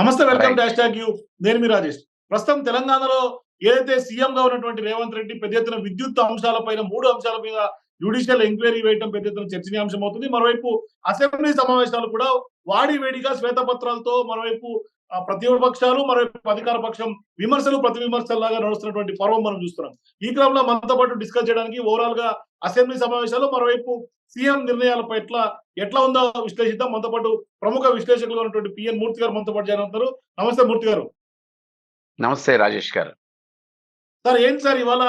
నమస్తే welcome. Dash tag you. నేను మీ రాజేష్. ప్రస్తుతం తెలంగాణలో ఏదైతే సీఎం గా ఉన్నటువంటి రేవంత్ రెడ్డి పెద్ద ఎత్తున విద్యుత్ అంశాలపైన మూడు అంశాల మీద జ్యుడిషియల్ ఎంక్వైరీ వేయడం పెద్ద ఎత్తున చర్చనీయాంశం అవుతుంది మరోవైపు అసెంబ్లీ సమావేశాలు కూడా వాడి వేడిగా శ్వేతపత్రాలతో మరోవైపు ప్రతిపక్షాలు మరోవైపు అధికార పక్షం విమర్శలు ప్రతి విమర్శల్లాగా నడుస్తున్నటువంటి పర్వం మనం చూస్తున్నాం. ఈ క్రమంలో మనతో పాటు డిస్కస్ చేయడానికి ఓవరాల్గా అసెంబ్లీ సమావేశాలు మరోవైపు సీఎం నిర్ణయాల పట్ల ఎట్లా ఉందో విశ్లేషిద్దాం. మనతో పాటు ప్రముఖ విశ్లేషకులు ఉన్నటువంటి పిఎన్ మూర్తి గారు మనతో పాటు జాయిన్ అవుతారు నమస్తే మూర్తి గారు. నమస్తే రాజేష్ గారు. సార్ ఏంటి సార్ ఇవాళ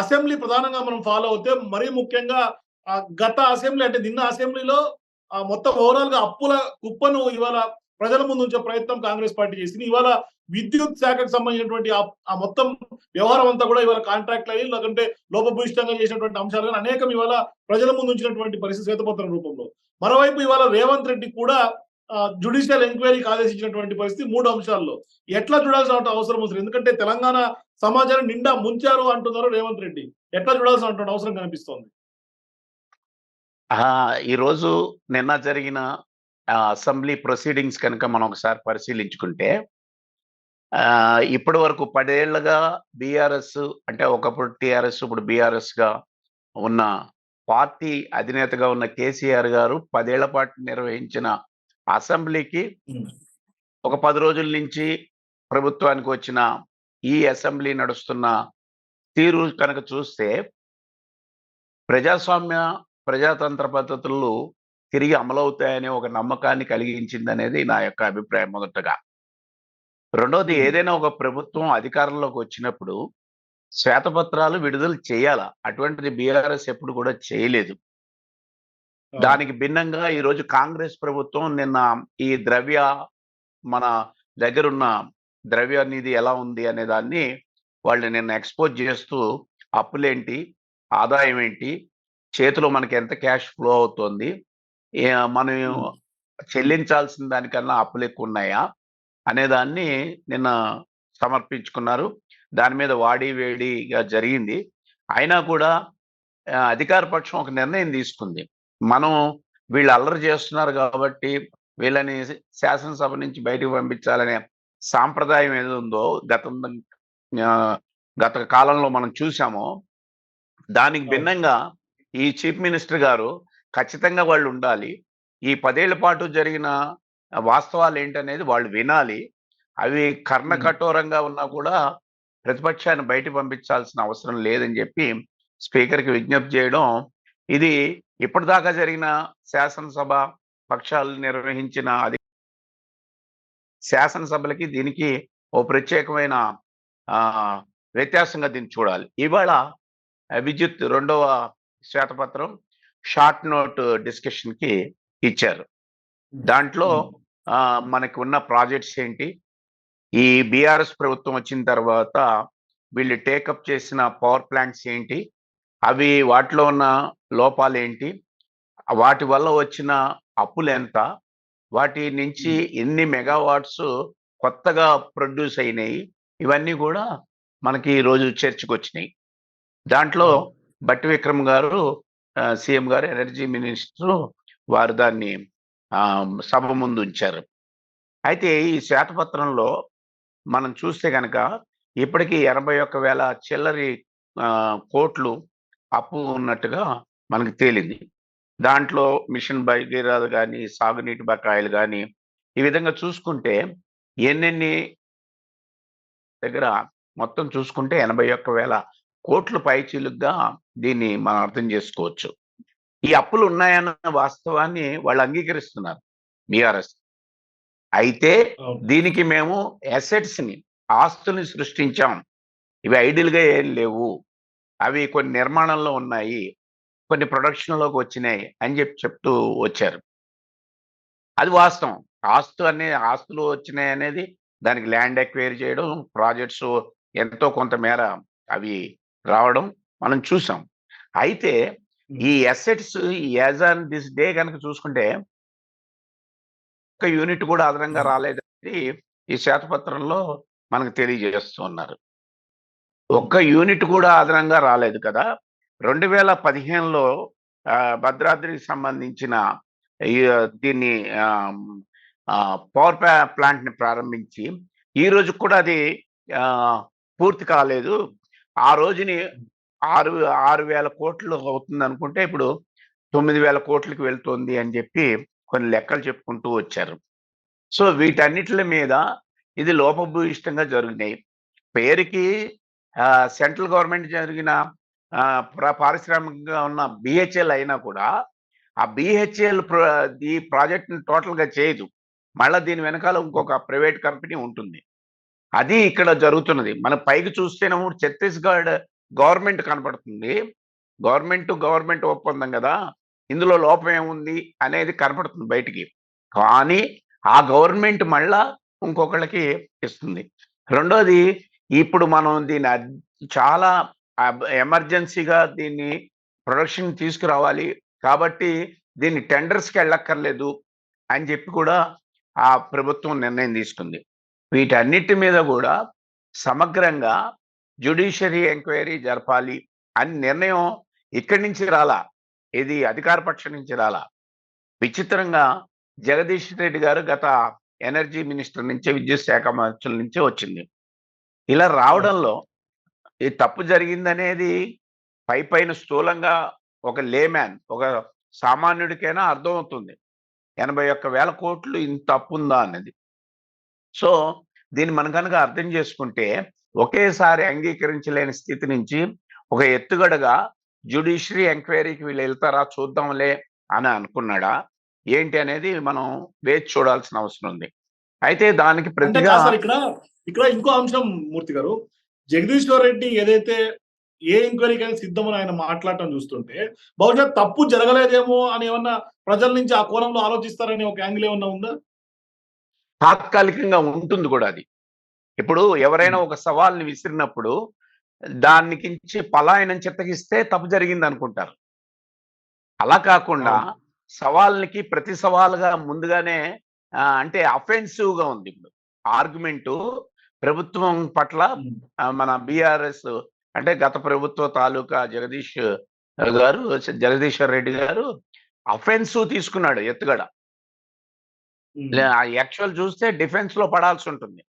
అసెంబ్లీ ప్రధానంగా మనం ఫాలో అవుతే మరీ ముఖ్యంగా గత అసెంబ్లీ అంటే నిన్న అసెంబ్లీలో మొత్తం ఓవరాల్గా అప్పుల కుప్పను ఇవాళ ప్రజల ముందు ఉంచే ప్రయత్నం కాంగ్రెస్ పార్టీ చేసింది. ఇవాళ విద్యుత్ శాఖకు సంబంధించినటువంటి ఆ- మొత్తం వ్యవహారం అంతా కూడా ఇవాళ కాంట్రాక్ట్ అయ్యి లేకుంటే లోపభూయిష్టంగా చేసినటువంటి అంశాలు కానీ అనేకం ఇవాళ ప్రజల ముందు ఉంచినటువంటి పరిస్థితి శ్వేతపత్రం రూపంలో. మరోవైపు ఇవాళ రేవంత్ రెడ్డి కూడా జుడిషియల్ ఎంక్వైరీకి ఆదేశించినటువంటి పరిస్థితి మూడు అంశాల్లో. ఎట్లా చూడాల్సిన అవసరం అవసరం ఎందుకంటే తెలంగాణ సమాజాన్ని నిండా ముంచారు అంటున్నారు రేవంత్ రెడ్డి. ఎట్లా చూడాల్సిన అవసరం కనిపిస్తోంది? ఆ, ఈరోజు నిన్న జరిగిన అసెంబ్లీ ప్రొసీడింగ్స్ కనుక మనం ఒకసారి పరిశీలించుకుంటే ఆ, ఇప్పటి వరకు పదేళ్ళుగా బీఆర్ఎస్ అంటే ఒకప్పుడు టిఆర్ఎస్ ఇప్పుడు బీఆర్ఎస్గా ఉన్న పార్టీ అధినేతగా ఉన్న కేసీఆర్ గారు పదేళ్ళ పాటు నిర్వహించిన అసెంబ్లీకి ఒక పది రోజుల నుంచి ప్రభుత్వానికి వచ్చిన ఈ అసెంబ్లీ నడుస్తున్న తీరు కనుక చూస్తే ప్రజాస్వామ్య ప్రజాతంత్ర పద్ధతులు తిరిగి అమలవుతాయనే ఒక నమ్మకాన్ని కలిగించింది అనేది నా యొక్క అభిప్రాయం మొదటగా. రెండోది ఏదైనా ఒక ప్రభుత్వం అధికారంలోకి వచ్చినప్పుడు శ్వేతపత్రాలు విడుదల చేయాల. అటువంటిది బీఆర్ఎస్ ఎప్పుడు కూడా చేయలేదు. దానికి భిన్నంగా ఈరోజు కాంగ్రెస్ ప్రభుత్వం నిన్న ఈ ద్రవ్య మన దగ్గరున్న ద్రవ్య నిధి ఎలా ఉంది అనే దాన్ని వాళ్ళు నిన్న ఎక్స్పోజ్ చేస్తూ అప్పులేంటి ఆదాయం ఏంటి చేతిలో మనకి ఎంత క్యాష్ ఫ్లో అవుతుంది మనం చెల్లించాల్సిన దానికన్నా అప్పులు ఎక్కువ ఉన్నాయా అనే దాన్ని నిన్న సమర్పించుకున్నారు. దాని మీద వాడి వేడిగా జరిగింది. అయినా కూడా అధికార పక్షం ఒక నిర్ణయం తీసుకుంది. మనం వీళ్ళు అల్లరి చేస్తున్నారు కాబట్టి వీళ్ళని శాసనసభ నుంచి బయటకు పంపించాలనే సాంప్రదాయం ఏదో ఉందో గత గత కాలంలో మనం చూసామో దానికి. భిన్నంగా ఈ చీఫ్ మినిస్టర్ గారు ఖచ్చితంగా వాళ్ళు ఉండాలి ఈ పదేళ్ళ పాటు జరిగిన వాస్తవాలు ఏంటనేది వాళ్ళు వినాలి. అవి కర్ణ. కఠోరంగా ఉన్నా కూడా ప్రతిపక్షాన్ని బయట పంపించాల్సిన అవసరం లేదని చెప్పి స్పీకర్కి విజ్ఞప్తి చేయడం ఇది ఇప్పటిదాకా జరిగిన శాసనసభ పక్షాలు నిర్వహించిన అది శాసనసభలకి దీనికి ఓ ప్రత్యేకమైన వ్యత్యాసంగా దీన్ని చూడాలి. ఇవాళ విద్యుత్ రెండవ శ్వేతపత్రం షార్ట్ నోట్ డిస్కషన్కి ఇచ్చారు. దాంట్లో మనకి ఉన్న ప్రాజెక్ట్స్ ఏంటి? ఈ బీఆర్ఎస్ ప్రభుత్వం వచ్చిన తర్వాత వీళ్ళు టేకప్ చేసిన పవర్ ప్లాంట్స్ ఏంటి? అవి వాటిలో ఉన్న లోపాలు ఏంటి? వాటి వల్ల వచ్చిన అప్పులు ఎంత? వాటి నుంచి ఎన్ని మెగావాట్స్ కొత్తగా ప్రొడ్యూస్ అయినాయి? ఇవన్నీ కూడా మనకి ఈ రోజు చర్చకు వచ్చినాయి. దాంట్లో బట్టి విక్రమ్ గారు సీఎం గారు ఎనర్జీ మినిస్టర్ వారు దాన్ని సభ ముందు ఉంచారు అయితే ఈ శ్వేతపత్రంలో మనం చూస్తే కనుక ఇప్పటికీ ఎనభై ఒక్క వేల చిల్లరి కోట్లు అప్పు ఉన్నట్టుగా మనకు తేలింది. దాంట్లో మిషన్ భగీరథ కానీ సాగునీటి బకాయిలు కానీ ఈ విధంగా చూసుకుంటే ఎన్నెన్ని దగ్గర మొత్తం చూసుకుంటే ఎనభై ఒక్క వేల కోట్ల పైచీలుగా దీన్ని మనం అర్థం చేసుకోవచ్చు. ఈ అప్పులు ఉన్నాయన్న వాస్తవాన్ని వాళ్ళు అంగీకరిస్తున్నారు. బీఆర్ఎస్. అయితే దీనికి మేము అసెట్స్ని ఆస్తుల్ని సృష్టించాం. ఇవి ఐడియల్గా ఏం లేవు. అవి కొన్ని నిర్మాణంలో ఉన్నాయి. కొన్ని ప్రొడక్షన్లోకి వచ్చినాయి అని చెప్పి చెప్తూ వచ్చారు. అది వాస్తవం. ఆస్తు అనే ఆస్తులు వచ్చినాయి అనేది దానికి ల్యాండ్ ఎక్వైర్ చేయడం ప్రాజెక్ట్స్ ఎంతో కొంత మేర అవి రావడం మనం చూసాం. అయితే ఈ assets as on this day కనుక చూసుకుంటే ఒక యూనిట్ కూడా అదనంగా రాలేదని ఈ శ్వేతపత్రంలో మనకు తెలియజేస్తున్నారు ఒక్క యూనిట్ కూడా అదనంగా రాలేదు కదా! రెండు వేల పదిహేనులో భద్రాద్రికి సంబంధించిన దీన్ని పవర్ ప్లాంట్ని ప్రారంభించి ఈ రోజు కూడా అది పూర్తి కాలేదు. ఆ రోజుని ఆరు ఆరు వేల కోట్లు అవుతుంది అనుకుంటే ఇప్పుడు తొమ్మిది వేల కోట్లకి వెళ్తుంది అని చెప్పి కొన్ని లెక్కలు చెప్పుకుంటూ వచ్చారు. సో వీటన్నిటి మీద ఇది లోపభూయిష్టంగా జరిగినాయి. పేరుకి సెంట్రల్ గవర్నమెంట్ జరిగిన పారిశ్రామికంగా ఉన్న బిహెచ్ఎల్ అయినా కూడా ఆ బిహెచ్ఎల్ ఈ ప్రాజెక్ట్ని టోటల్గా చేయదు. మళ్ళీ దీని వెనకాల ఇంకొక ప్రైవేట్ కంపెనీ ఉంటుంది. అది ఇక్కడ జరుగుతున్నది. మన పైకి చూస్తేనేమో ఛత్తీస్గఢ్ గవర్నమెంట్ కనపడుతుంది. గవర్నమెంట్ గవర్నమెంట్ ఒప్పందం కదా. ఇందులో లోపం ఏముంది అనేది కనపడుతుంది బయటికి. కానీ ఆ గవర్నమెంట్ మళ్ళా ఇంకొకళ్ళకి ఇస్తుంది. రెండోది ఇప్పుడు మనం దీన్ని చాలా ఎమర్జెన్సీగా దీన్ని ప్రొడక్షన్ తీసుకురావాలి. కాబట్టి దీన్ని టెండర్స్కి వెళ్ళక్కర్లేదు అని చెప్పి కూడా ఆ ప్రభుత్వం నిర్ణయం తీసుకుంది. వీటన్నిటి మీద కూడా సమగ్రంగా జ్యుడిషియరీ ఎంక్వైరీ జరపాలి అని నిర్ణయం ఇక్కడి నుంచి రాలా. ఇది అధికార పక్షం నుంచి రాలా. విచిత్రంగా జగదీష్ రెడ్డి గారు గత ఎనర్జీ మినిస్టర్ నుంచే విద్యుత్ శాఖ మంత్రుల నుంచే వచ్చింది. ఇలా రావడంలో ఈ తప్పు జరిగిందనేది పై పైన స్థూలంగా ఒక లేమ్యాన్ ఒక సామాన్యుడికైనా అర్థమవుతుంది. ఎనభై ఒక్క వేల కోట్లు ఇంత తప్పు ఉందా అన్నది. సో దీన్ని మనం కనుక అర్థం చేసుకుంటే ఒకేసారి అంగీకరించలేని స్థితి నుంచి ఒక ఎత్తుగడగా జ్యుడిషియరీ ఎంక్వైరీకి వీళ్ళు వెళ్తారా చూద్దాంలే అని అనుకున్నాడా? ఏంటి అనేది మనం వేచి చూడాల్సిన అవసరం ఉంది. అయితే దానికి ప్రతిగా ఇక్కడ ఇక్కడ ఇంకో అంశం మూర్తి గారు. జగదీశ్వర్ రెడ్డి ఏదైతే ఏ ఎంక్వైరీకైనా సిద్ధమని ఆయన మాట్లాడటం చూస్తుంటే బహుశా తప్పు జరగలేదేమో అని ఏమన్నా ప్రజల నుంచి ఆ కోణంలో ఆలోచిస్తారని ఒక యాంగిల్ ఏమన్నా ఉందా? తాత్కాలికంగా ఉంటుంది కూడా అది. ఇప్పుడు ఎవరైనా ఒక సవాల్ని విసిరినప్పుడు దానికించి పలాయనం చిత్తగిస్తే తప్పు జరిగింది అనుకుంటారు అలా కాకుండా అవును. సవాల్నికి ప్రతి సవాల్గా ముందుగానే అంటే అఫెన్సివ్గా ఉంది ఇప్పుడు. ఆర్గ్యుమెంటు ప్రభుత్వం పట్ల మన బీఆర్ఎస్ అంటే గత ప్రభుత్వ తాలూకా జగదీష్ గారు జగదీశ్వర్ రెడ్డి గారు అఫెన్సివ్ తీసుకున్నాడు ఎత్తుగడ. యాక్చువల్ చూస్తే డిఫెన్స్లో పడాల్సి ఉంటుంది.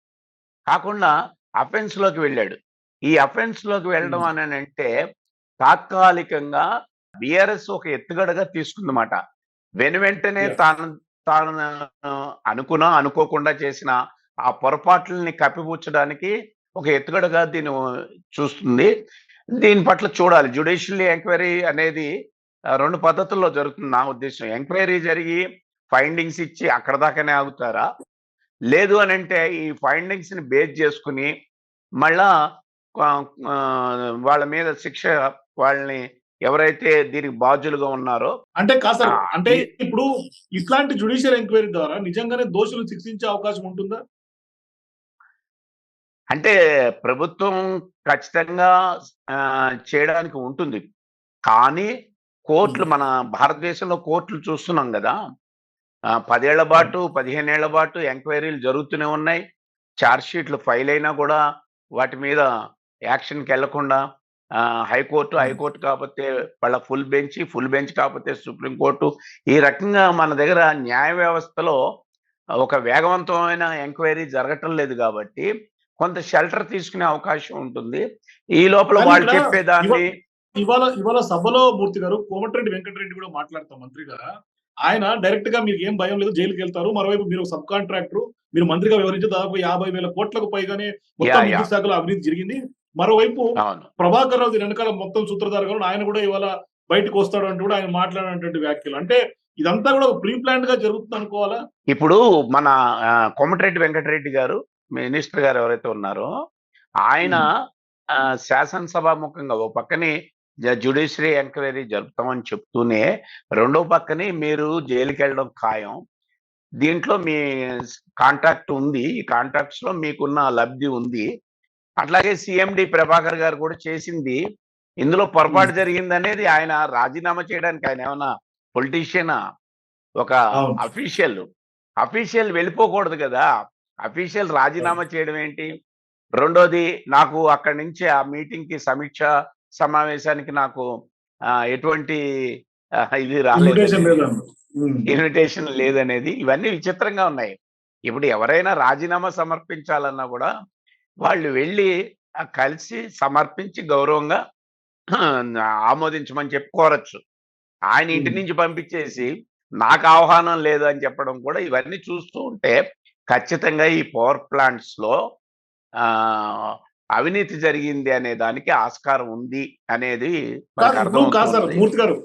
కాకుండా అఫెన్స్లోకి వెళ్ళాడు. ఈ అఫెన్స్లోకి వెళ్ళడం. అని అంటే తాత్కాలికంగా బిఆర్ఎస్ ఒక ఎత్తుగడగా తీసుకుందన్నమాట. వెను వెంటనే. తాను తాను అనుకున్నా అనుకోకుండా చేసిన ఆ పొరపాట్లని కప్పిపుచ్చడానికి ఒక ఎత్తుగడగా దీన్ని చూస్తుంది. దీని పట్ల చూడాలి. జ్యుడిషియల్ ఎంక్వైరీ అనేది రెండు పద్ధతుల్లో జరుగుతుంది నా ఉద్దేశం. ఎంక్వైరీ జరిగి ఫైండింగ్స్ ఇచ్చి అక్కడ దాకానే ఆగుతారా? లేదు అని అంటే ఈ ఫైండింగ్స్ని బేస్ చేసుకుని మళ్ళా వాళ్ళ మీద శిక్ష వాళ్ళని ఎవరైతే దీనికి బాధ్యులుగా ఉన్నారో అంటే ఆ, అంటే ఇప్పుడు ఇట్లాంటి జుడిషియల్ ఎంక్వైరీ ద్వారా నిజంగానే దోషులు శిక్షించే అవకాశం ఉంటుందా? అంటే ప్రభుత్వం ఖచ్చితంగా చేయడానికి ఉంటుంది. కానీ కోర్టులు మన భారతదేశంలో కోర్టులు చూస్తున్నాం కదా. పదేళ్ళ పాటు పదిహేనేళ్ళ పాటు ఎంక్వైరీలు జరుగుతూనే ఉన్నాయి. షీట్లు ఫైల్ అయినా కూడా వాటి మీద యాక్షన్కి వెళ్ళకుండా హైకోర్టు. హైకోర్టు కాకపోతే వాళ్ళ ఫుల్ బెంచ్ ఫుల్ బెంచ్ కాకపోతే సుప్రీంకోర్టు ఈ రకంగా మన దగ్గర న్యాయ వ్యవస్థలో ఒక వేగవంతమైన ఎంక్వైరీ జరగటం లేదు కాబట్టి కొంత షెల్టర్ తీసుకునే అవకాశం ఉంటుంది. ఈ లోపల వాళ్ళు చెప్పేదాన్ని ఇవాళ ఇవాళ సభలో మూర్తి గారు కోమటిరెడ్డి వెంకటరెడ్డి కూడా మాట్లాడతాం మంత్రిగా. ఆయన డైరెక్ట్గా మీకు ఏం భయం లేదు జైలుకి వెళ్తారు. మరోవైపు మీరు సబ్ కాంట్రాక్టర్ మీరు మంత్రిగా వ్యవహరించి దాదాపు యాభై వేల కోట్లకు పైగానే మొత్తం. విద్యుత్ శాఖలో అవినీతి జరిగింది. మరోవైపు ప్రభాకర్ రావు వెనకాల మొత్తం సూత్రధారగా ఉన్నాడు. ఆయన కూడా ఇవాళ బయటకు వస్తాడు అంటూ కూడా ఆయన మాట్లాడినటువంటి వ్యాఖ్యలు. అంటే ఇదంతా కూడా ప్రీ ప్లాన్గా జరుగుతుంది అనుకోవాలా? ఇప్పుడు మన కోమటిరెడ్డి వెంకటరెడ్డి గారు మినిస్టర్ గారు ఎవరైతే ఉన్నారో ఆయన శాసనసభాముఖంగా ఓ పక్కనే జ్యుడిషియరీ ఎంక్వైరీ జరుపుతామని చెప్తూనే రెండో పక్కనే మీరు జైలుకి వెళ్ళడం ఖాయం. దీంట్లో మీ కాంట్రాక్ట్ ఉంది. ఈ కాంట్రాక్ట్స్లో మీకున్న లబ్ధి ఉంది. అట్లాగే సిఎండి ప్రభాకర్ గారు కూడా చేసింది. ఇందులో పొరపాటు జరిగింది అనేది ఆయన రాజీనామా చేయడానికి ఆయన ఏమన్నా పొలిటీషియనా? ఒక. అఫీషియల్. అఫీషియల్ వెళ్ళిపోకూడదు కదా. అఫీషియల్ రాజీనామా చేయడం ఏంటి? రెండోది నాకు అక్కడి నుంచి ఆ మీటింగ్కి సమీక్ష సమావేశానికి నాకు ఎటువంటి ఇది రాలేదు ఇన్విటేషన్ లేదనేది ఇవన్నీ విచిత్రంగా ఉన్నాయి. ఇప్పుడు ఎవరైనా రాజీనామా సమర్పించాలన్నా కూడా వాళ్ళు వెళ్ళి కలిసి సమర్పించి గౌరవంగా ఆమోదించమని చెప్పి కోరచ్చు ఆయన ఇంటి. నుంచి పంపించేసి నాకు ఆహ్వానం లేదు అని చెప్పడం కూడా ఇవన్నీ చూస్తూ ఉంటే ఖచ్చితంగా ఈ పవర్ ప్లాంట్స్లో ఆ అవినీతి జరిగింది అనే దానికి ఆస్కారం ఉంది అనేది మూర్తి గారు